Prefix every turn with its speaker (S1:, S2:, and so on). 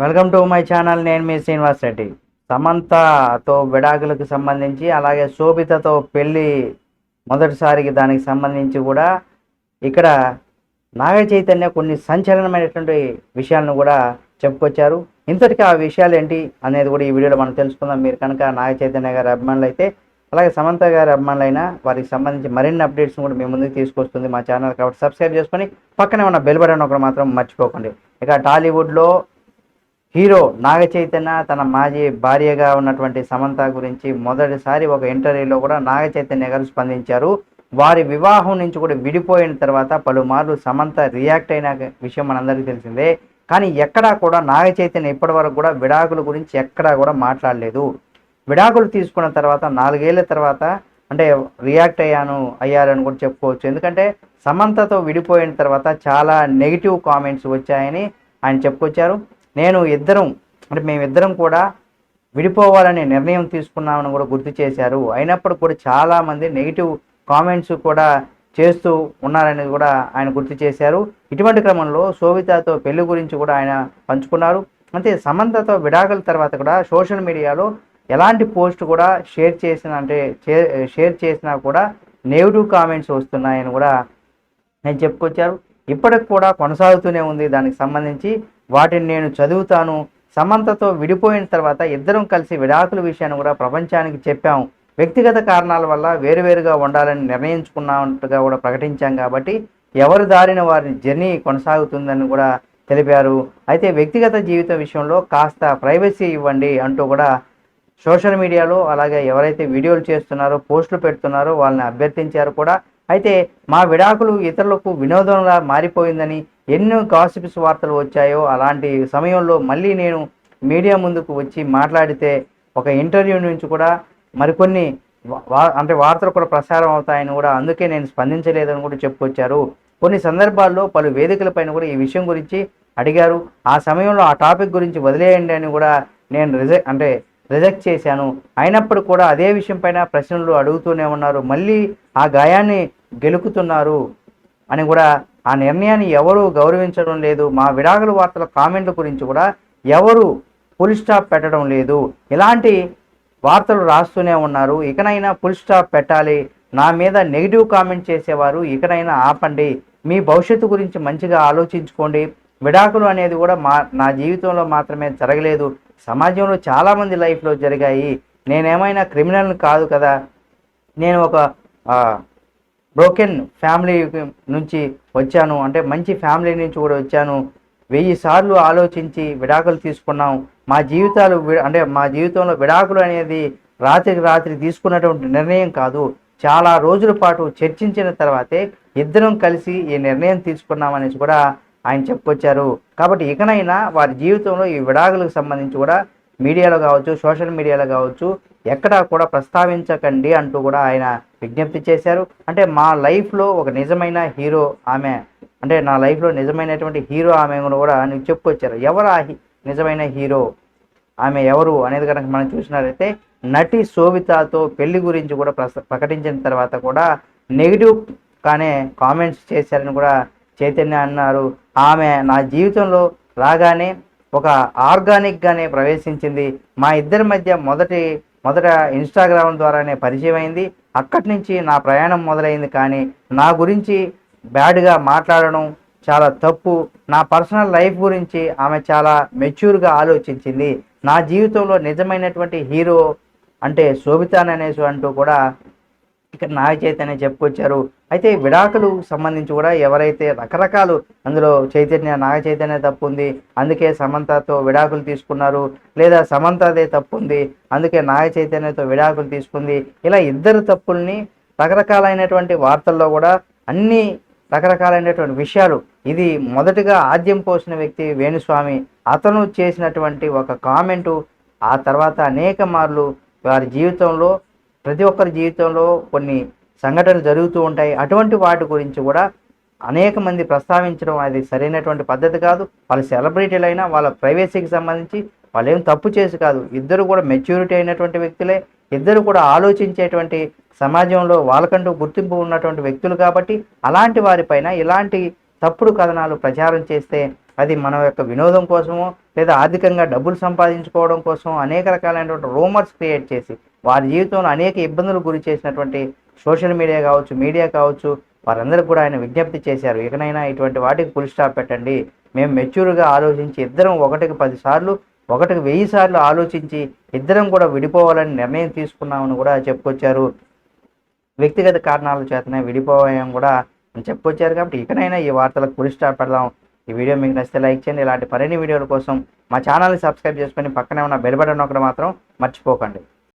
S1: Welcome to my channel నేను మీ శ్రీనివాస్ రెడ్డి. సమంతతో విడాకులకు సంబంధించి అలాగే శోభితతో పెళ్ళి మొదటిసారికి దానికి సంబంధించి కూడా ఇక్కడ నాగ చైతన్య కొన్ని సంచలనమైనటువంటి విషయాలను కూడా చెప్పుకొచ్చారు. ఇంతటికి ఆ విషయాలు ఏంటి అనేది కూడా ఈ వీడియోలో మనం తెలుసుకుందాం. మీరు కనుక నాగ చైతన్య గారి అభిమానులు అయితే అలాగే సమంత గారి అభిమానులైనా వారికి సంబంధించి మరిన్ని అప్డేట్స్ కూడా మీ ముందుకు తీసుకొస్తుంది మా ఛానల్. కాబట్టి సబ్స్క్రైబ్ చేసుకొని పక్కనే ఉన్న బెల్ బటన్ ఒకటి మాత్రం మర్చిపోకండి. ఇక టాలీవుడ్లో హీరో నాగ చైతన్య తన మాజీ భార్యగా ఉన్నటువంటి సమంత గురించి మొదటిసారి ఒక ఇంటర్వ్యూలో కూడా నాగ చైతన్య గారు స్పందించారు. వారి వివాహం నుంచి కూడా విడిపోయిన తర్వాత పలుమార్లు సమంత రియాక్ట్ అయిన విషయం మనందరికీ తెలిసిందే. కానీ ఎక్కడా కూడా నాగ చైతన్య ఇప్పటి వరకు కూడా విడాకుల గురించి ఎక్కడా కూడా మాట్లాడలేదు. విడాకులు తీసుకున్న తర్వాత నాలుగేళ్ళ తర్వాత అంటే రియాక్ట్ అయ్యాను అయ్యారని కూడా చెప్పుకోవచ్చు. ఎందుకంటే సమంతతో విడిపోయిన తర్వాత చాలా నెగిటివ్ కామెంట్స్ వచ్చాయని ఆయన చెప్పుకొచ్చారు. నేను ఇద్దరం అంటే మేమిద్దరం కూడా విడిపోవాలనే నిర్ణయం తీసుకున్నామని కూడా గుర్తు చేశారు. అయినప్పుడు కూడా చాలామంది నెగిటివ్ కామెంట్స్ కూడా చేస్తూ ఉన్నారనేది కూడా ఆయన గుర్తు చేశారు. ఇటువంటి క్రమంలో శోభితతో పెళ్ళి గురించి కూడా ఆయన పంచుకున్నారు. అంతే సమంతతో విడాకుల తర్వాత కూడా సోషల్ మీడియాలో ఎలాంటి పోస్ట్ కూడా షేర్ చేసిన అంటే షేర్ చేసినా కూడా నెగిటివ్ కామెంట్స్ వస్తున్నాయని కూడా నేను చెప్పుకొచ్చారు. ఇప్పటికి కూడా కొనసాగుతూనే ఉంది. దానికి సంబంధించి వాటిని నేను చదువుతాను. సమంతతో విడిపోయిన తర్వాత ఇద్దరం కలిసి విడాకుల విషయాన్ని కూడా ప్రపంచానికి చెప్పాము వ్యక్తిగత కారణాల వల్ల వేరువేరుగా ఉండాలని నిర్ణయించుకున్నట్టుగా కూడా ప్రకటించాం కాబట్టి ఎవరు దారిన వారి జర్నీ కొనసాగుతుందని కూడా తెలిపారు. అయితే వ్యక్తిగత జీవిత విషయంలో కాస్త ప్రైవసీ ఇవ్వండి అంటూ కూడా సోషల్ మీడియాలో అలాగే ఎవరైతే వీడియోలు చేస్తున్నారో పోస్టులు పెడుతున్నారో వాళ్ళని అభ్యర్థించారు కూడా. అయితే మా విడాకులు ఇతరులకు వినోదంలా మారిపోయిందని ఎన్నో గాసిప్స్ వార్తలు వచ్చాయో అలాంటి సమయంలో మళ్ళీ నేను మీడియా ముందుకు వచ్చి మాట్లాడితే ఒక ఇంటర్వ్యూ నుంచి కూడా మరికొన్ని అంటే వార్తలు కూడా ప్రసారం అవుతాయని కూడా అందుకే నేను స్పందించలేదని కూడా చెప్పుకొచ్చారు. కొన్ని సందర్భాల్లో పలు వేదికలపైన కూడా ఈ విషయం గురించి అడిగారు. ఆ సమయంలో ఆ టాపిక్ గురించి వదిలేయండి అని కూడా నేను రిజెక్ట్ అంటే రిజెక్ట్ చేశాను. అయినప్పుడు కూడా అదే విషయం పైన ప్రశ్నలు అడుగుతూనే ఉన్నారు. మళ్ళీ ఆ గాయాన్ని గెలుకుతున్నారు అని కూడా ఆ నిర్ణయాన్ని ఎవరు గౌరవించడం లేదు. మా విడాకుల వార్తల కామెంట్ల గురించి కూడా ఎవరు ఫుల్ స్టాప్ పెట్టడం లేదు. ఇలాంటి వార్తలు రాస్తూనే ఉన్నారు. ఇకనైనా ఫుల్ స్టాప్ పెట్టాలి. నా మీద నెగిటివ్ కామెంట్ చేసేవారు. ఇకనైనా ఆపండి. మీ భవిష్యత్తు గురించి మంచిగా ఆలోచించుకోండి. విడాకులు అనేది కూడా మా నా జీవితంలో మాత్రమే జరగలేదు. సమాజంలో చాలామంది లైఫ్లో జరిగాయి. నేనేమైనా క్రిమినల్ కాదు కదా. నేను ఒక బ్రోకెన్ ఫ్యామిలీ నుంచి వచ్చాను. అంటే మంచి ఫ్యామిలీ నుంచి కూడా వచ్చాను. వెయ్యి సార్లు ఆలోచించి విడాకులు తీసుకున్నాం. మా జీవితాలు అంటే మా జీవితంలో విడాకులు అనేది రాత్రికి రాత్రి తీసుకున్నటువంటి నిర్ణయం కాదు. చాలా రోజుల పాటు చర్చించిన తర్వాతే ఇద్దరం కలిసి ఈ నిర్ణయం తీసుకున్నామనేసి కూడా ఆయన చెప్పుకొచ్చారు. కాబట్టి ఇకనైనా వారి జీవితంలో ఈ విడాకులకు సంబంధించి కూడా మీడియాలో కావచ్చు సోషల్ మీడియాలో కావచ్చు ఎక్కడా కూడా ప్రస్తావించకండి అంటూ కూడా ఆయన విజ్ఞప్తి చేశారు. అంటే మా లైఫ్లో ఒక నిజమైన హీరో ఆమె అంటే నా లైఫ్లో నిజమైనటువంటి హీరో ఆమె కూడా నువ్వు చెప్పుకొచ్చారు. ఎవరు ఆ హీ- నిజమైన హీరో? ఆమె ఎవరు అనేది కనుక మనం చూసినట్లయితే నటి శోభితతో పెళ్ళి గురించి కూడా ప్రస- ప్రకటించిన తర్వాత కూడా నెగిటివ్ కానీ కామెంట్స్ చేశారని కూడా చైతన్య అన్నారు. ఆమె నా జీవితంలో రాగానే ఒక ఆర్గానిక్గానే ప్రవేశించింది. మా ఇద్దరి మధ్య మొదటి మొదట ఇన్స్టాగ్రామ్ ద్వారానే పరిచయం అయింది అక్కడి నుంచి నా ప్రయాణం మొదలైంది కానీ నా గురించి బ్యాడ్గా మాట్లాడడం చాలా తప్పు. నా పర్సనల్ లైఫ్ గురించి ఆమె చాలా మెచ్యూర్గా ఆలోచించింది. నా జీవితంలో నిజమైనటువంటి హీరో అంటే శోభితాన్ అనేసి అంటూ కూడా ఇక్కడ నాగ చైతన్య చెప్పుకొచ్చారు. అయితే విడాకులు సంబంధించి కూడా ఎవరైతే రకరకాలు అందులో చైతన్య నాగ చైతన్య తప్పు ఉంది అందుకే సమంతతో విడాకులు తీసుకున్నారు లేదా సమంతదే తప్పు ఉంది అందుకే నాగ చైతన్యతో విడాకులు తీసుకుంది ఇలా ఇద్దరు తప్పుల్ని రకరకాలైనటువంటి వార్తల్లో కూడా అన్ని రకరకాలైనటువంటి విషయాలు. ఇది మొదటగా ఆద్యం పోసిన వ్యక్తి వేణుస్వామి. అతను చేసినటువంటి ఒక కామెంటు ఆ తర్వాత అనేక మార్లు వారి జీవితంలో ప్రతి ఒక్కరి జీవితంలో కొన్ని సంఘటనలు జరుగుతూ ఉంటాయి. అటువంటి వాటి గురించి కూడా అనేక మంది ప్రస్తావించడం అది సరైనటువంటి పద్ధతి కాదు. వాళ్ళ సెలబ్రిటీలైనా వాళ్ళ ప్రైవసీకి సంబంధించి వాళ్ళు ఏం తప్పు చేసి కాదు. ఇద్దరు కూడా మెచ్యూరిటీ అయినటువంటి వ్యక్తులే. ఇద్దరు కూడా ఆలోచించేటువంటి సమాజంలో వాళ్ళకంటూ గుర్తింపు ఉన్నటువంటి వ్యక్తులు కాబట్టి అలాంటి వారిపైన ఇలాంటి తప్పుడు కథనాలు ప్రచారం చేస్తే అది మన యొక్క వినోదం కోసమో లేదా ఆర్థికంగా డబ్బులు సంపాదించుకోవడం కోసం అనేక రకాలైనటువంటి రూమర్స్ క్రియేట్ చేసి వారి జీవితంలో అనేక ఇబ్బందులు గురి చేసినటువంటి సోషల్ మీడియా కావచ్చు మీడియా కావచ్చు వారందరూ కూడా ఆయన విజ్ఞప్తి చేశారు. ఇకనైనా ఇటువంటి వాటికి ఫుల్ స్టాప్ పెట్టండి. మేము మెచ్యూర్గా ఆలోచించి ఇద్దరం ఒకటికి పదిసార్లు ఒకటికి వెయ్యి సార్లు ఆలోచించి ఇద్దరం కూడా విడిపోవాలని నిర్ణయం తీసుకున్నామని కూడా చెప్పుకొచ్చారు. వ్యక్తిగత కారణాల చేతనే విడిపోయాం కూడా అని చెప్పుకొచ్చారు కాబట్టి ఇకనైనా ఈ వార్తలకు ఫుల్ స్టాప్ పెడదాం. ఈ వీడియో మీకు నచ్చితే లైక్ చేయండి. ఇలాంటి మరిన్ని వీడియోల కోసం మా ఛానల్ని సబ్స్క్రైబ్ చేసుకొని పక్కనే ఉన్న బెల్ బటన్ మాత్రం మర్చిపోకండి.